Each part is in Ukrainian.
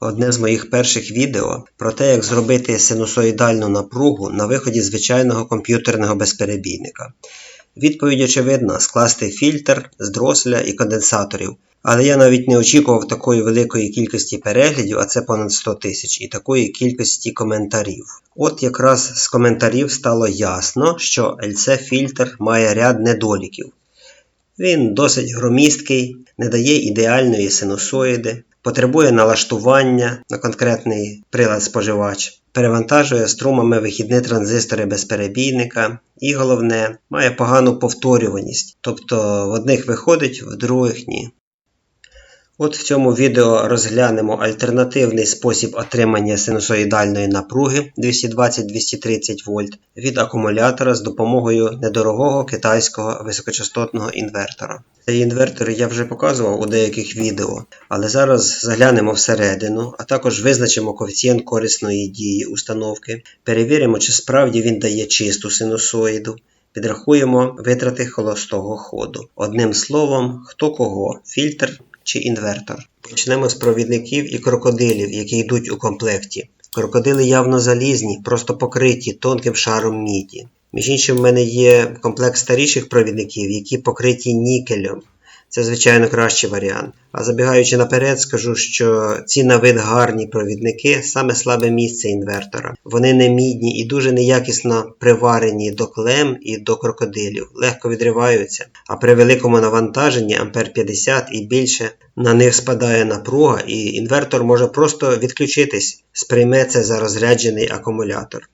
Одне з моїх перших відео про те, як зробити синусоїдальну напругу на виході звичайного комп'ютерного безперебійника. Відповідь очевидна: скласти фільтр з дроселя і конденсаторів. Але я навіть не очікував такої великої кількості переглядів, а це понад 100 тисяч, і такої кількості коментарів. От якраз з коментарів стало ясно, що LC-фільтр має ряд недоліків. Він досить громісткий, не дає ідеальної синусоїди, потребує налаштування на конкретний прилад споживач, перевантажує струмами вихідні транзистори безперебійника і головне, має погану повторюваність, тобто в одних виходить, в других ні. От в цьому відео розглянемо альтернативний спосіб отримання синусоїдальної напруги 220-230 вольт від акумулятора з допомогою недорогого китайського високочастотного інвертора. Цей інвертор я вже показував у деяких відео, але зараз заглянемо всередину, а також визначимо коефіцієнт корисної дії установки, перевіримо, чи справді він дає чисту синусоїду. Підрахуємо витрати холостого ходу. Одним словом, хто кого, фільтр чи інвертор. Почнемо з провідників і крокодилів, які йдуть у комплекті. Крокодили явно залізні, просто покриті тонким шаром міді. Між іншим, в мене є комплекс старіших провідників, які покриті нікелем. Це, звичайно, кращий варіант. А забігаючи наперед, скажу, що ці на вид гарні провідники саме слабе місце інвертора. Вони не мідні і дуже неякісно приварені до клем і до крокодилів, легко відриваються, а при великому навантаженні ампер 50 і більше на них спадає напруга, і інвертор може просто відключитись, сприйме це за розряджений акумулятор.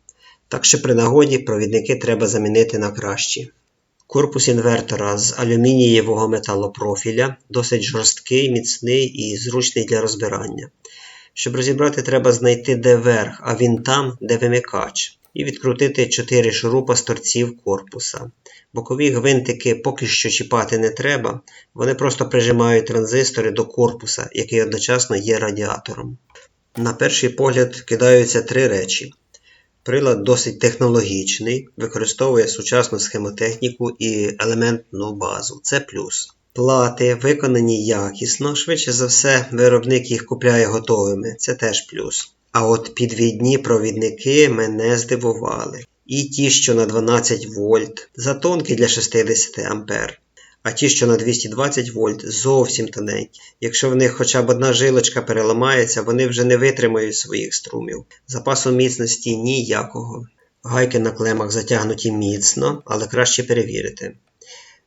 Так що при нагоді провідники треба замінити на кращі. Корпус інвертора з алюмінієвого металопрофіля, досить жорсткий, міцний і зручний для розбирання. Щоб розібрати, треба знайти де верх, а він там, де вимикач, і відкрутити 4 шурупа з торців корпуса. Бокові гвинтики поки що чіпати не треба, вони просто прижимають транзистори до корпуса, який одночасно є радіатором. На перший погляд кидаються три речі. Прилад досить технологічний, використовує сучасну схемотехніку і елементну базу. Це плюс. Плати виконані якісно, швидше за все, виробник їх купляє готовими. Це теж плюс. А от підвідні провідники мене здивували. І ті, що на 12 вольт, затонкі для 60 ампер. А ті, що на 220 вольт, зовсім тоненькі. Якщо в них хоча б одна жилочка переламається, вони вже не витримають своїх струмів. Запасу міцності ніякого. Гайки на клемах затягнуті міцно, але краще перевірити.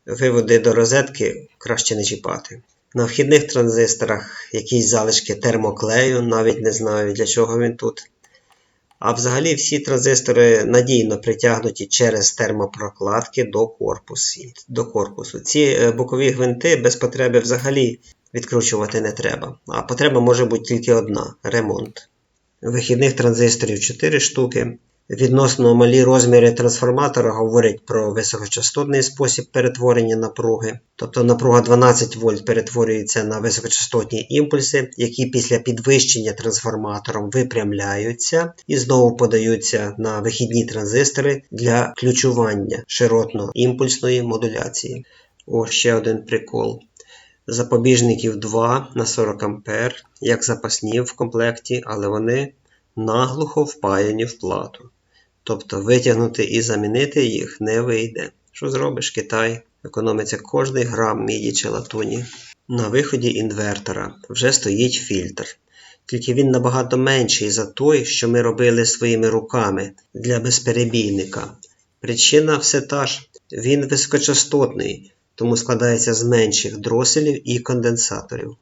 Виводи до розетки краще не чіпати. На вхідних транзисторах якісь залишки термоклею, навіть не знаю для чого він тут. А взагалі всі транзистори надійно притягнуті через термопрокладки до корпусу. До корпусу. Ці е, бокові гвинти без потреби взагалі відкручувати не треба. А потреба може бути тільки одна ремонт. Вихідних транзисторів 4 штуки. Відносно малі розміри трансформатора говорять про високочастотний спосіб перетворення напруги. Тобто напруга 12 вольт перетворюється на високочастотні імпульси, які після підвищення трансформатором випрямляються і знову подаються на вихідні транзистори для ключування широтно-імпульсної модуляції. Ось ще один прикол. Запобіжників 2 на 40 А, як запасні в комплекті, але вони наглухо впаяні в плату. Тобто витягнути і замінити їх не вийде. Що зробиш Китай? Економиться кожний грам міді чи латуні. На виході інвертора вже стоїть фільтр. Тільки він набагато менший за той, що ми робили своїми руками для безперебійника. Причина все та ж, він високочастотний, тому складається з менших дроселів і конденсаторів.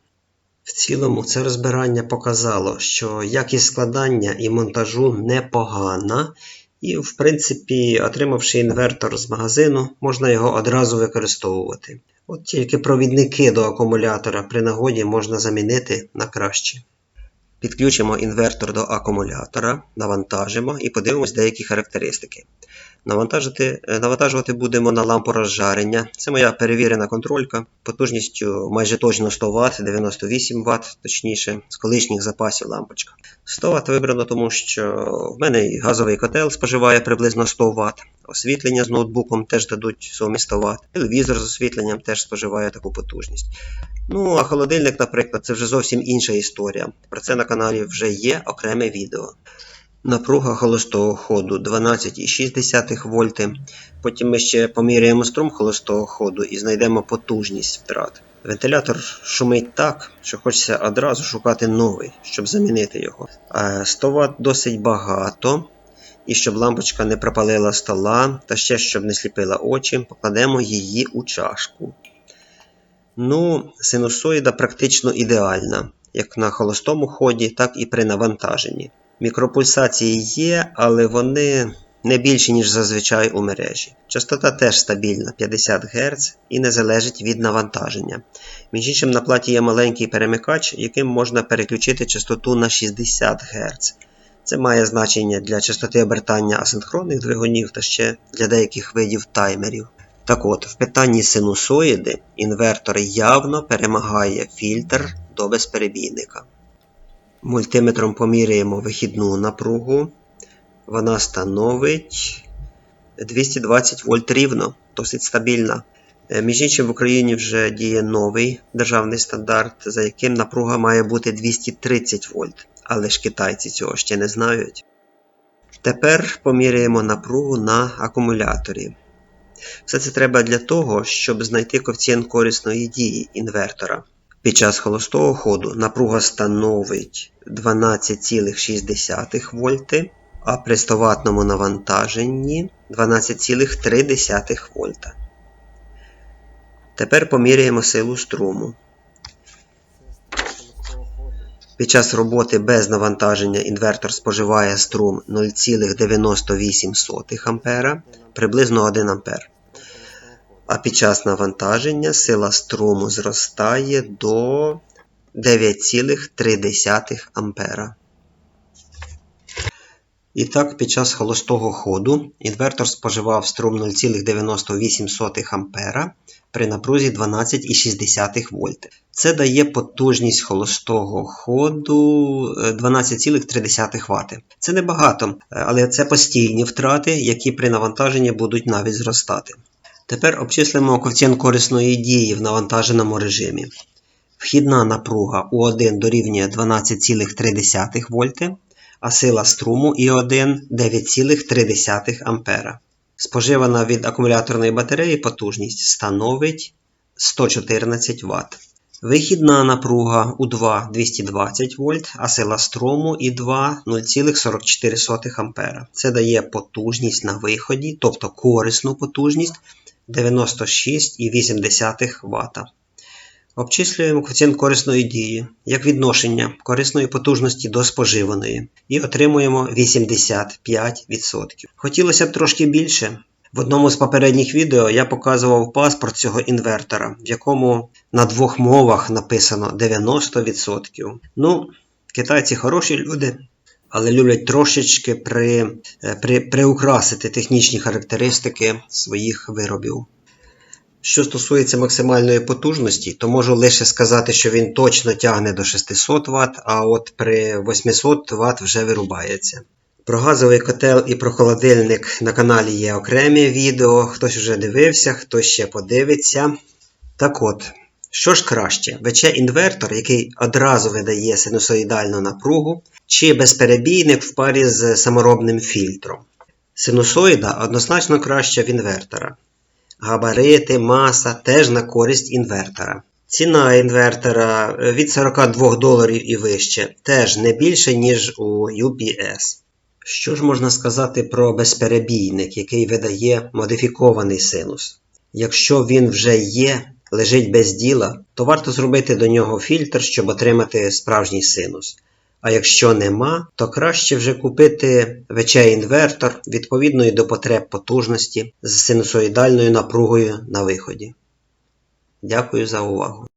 В цілому, це розбирання показало, що якість складання і монтажу непогана, і, в принципі, отримавши інвертор з магазину, можна його одразу використовувати. От тільки провідники до акумулятора при нагоді можна замінити на краще. Підключимо інвертор до акумулятора, навантажимо і подивимось деякі характеристики. Навантажити, е, навантажувати будемо на лампу розжарення. Це моя перевірена контролька потужністю майже точно 100 Вт, 98 Вт, точніше, з колишніх запасів лампочка. 100 Вт вибрано, тому що в мене газовий котел споживає приблизно 100 Вт. Освітлення з ноутбуком теж дадуть сумі 100 Вт. Телевізор з освітленням теж споживає таку потужність. Ну, а холодильник, наприклад, це вже зовсім інша історія. Про це на каналі вже є окреме відео. Напруга холостого ходу 12,6 вольти. Потім ми ще поміряємо струм холостого ходу і знайдемо потужність втрат. Вентилятор шумить так, що хочеться одразу шукати новий, щоб замінити його. Е, 100 Вт досить багато. І щоб лампочка не пропалила стола, та ще щоб не сліпила очі, покладемо її у чашку. Ну, синусоїда практично ідеальна, як на холостому ході, так і при навантаженні. Мікропульсації є, але вони не більші, ніж зазвичай у мережі. Частота теж стабільна 50 Гц і не залежить від навантаження. Між іншим, на платі є маленький перемикач, яким можна переключити частоту на 60 Гц. Це має значення для частоти обертання асинхронних двигунів та ще для деяких видів таймерів. Так от, в питанні синусоїди інвертор явно перемагає фільтр до безперебійника. Мультиметром поміряємо вихідну напругу. Вона становить 220 вольт рівно, досить стабільна. Е, Між іншим, в Україні вже діє новий державний стандарт, за яким напруга має бути 230 вольт. Але ж китайці цього ще не знають. Тепер поміряємо напругу на акумуляторі. Все це треба для того, щоб знайти коефіцієнт корисної дії інвертора. Під час холостого ходу напруга становить 12,6 вольти, а при 100 ватному навантаженні 12,3 вольта. Тепер поміряємо силу струму. Під час роботи без навантаження інвертор споживає струм 0,98 А, приблизно 1 А. А під час навантаження сила струму зростає до 9,3 А. І так, під час холостого ходу інвертор споживав струм 0,98 А при напрузі 12,6 вольти. Це дає потужність холостого ходу е, 12,3 Вт. Це небагато, е, але це постійні втрати, які при навантаженні будуть навіть зростати. Тепер обчислимо коефіцієнт корисної дії в навантаженому режимі. Вхідна напруга У1 дорівнює 12,3 вольти, а сила струму І1 9,3 А. Споживана від акумуляторної батареї потужність становить 114 Вт. Вихідна напруга У2 220 вольт, а сила струму І2 0,44 А. Це дає потужність на виході, тобто корисну потужність 96,8 Вт. Обчислюємо коефіцієнт корисної дії як відношення корисної потужності до споживаної і отримуємо 85%. Хотілося б трошки більше. В одному з попередніх відео я показував паспорт цього інвертора, в якому на двох мовах написано 90%. Ну, китайці хороші люди, але люблять трошечки при, при, приукрасити технічні характеристики своїх виробів. Що стосується максимальної потужності, то можу лише сказати, що він точно тягне до 600 Вт, а от при 800 Вт вже вирубається. Про газовий котел і про холодильник на каналі є окремі відео. Хтось вже дивився, хтось ще подивиться. Так от, що ж краще, ВЧ-інвертор, який одразу видає синусоїдальну напругу, чи безперебійник в парі з саморобним фільтром. Синусоїда однозначно краща в інвертора. Габарити, маса теж на користь інвертора. Ціна інвертора від 42 доларів і вище теж не більше, ніж у UPS. Що ж можна сказати про безперебійник, який видає модифікований синус? Якщо він вже є, лежить без діла, то варто зробити до нього фільтр, щоб отримати справжній синус. А якщо нема, то краще вже купити ВЧ-інвертор відповідної до потреб потужності з синусоїдальною напругою на виході. Дякую за увагу.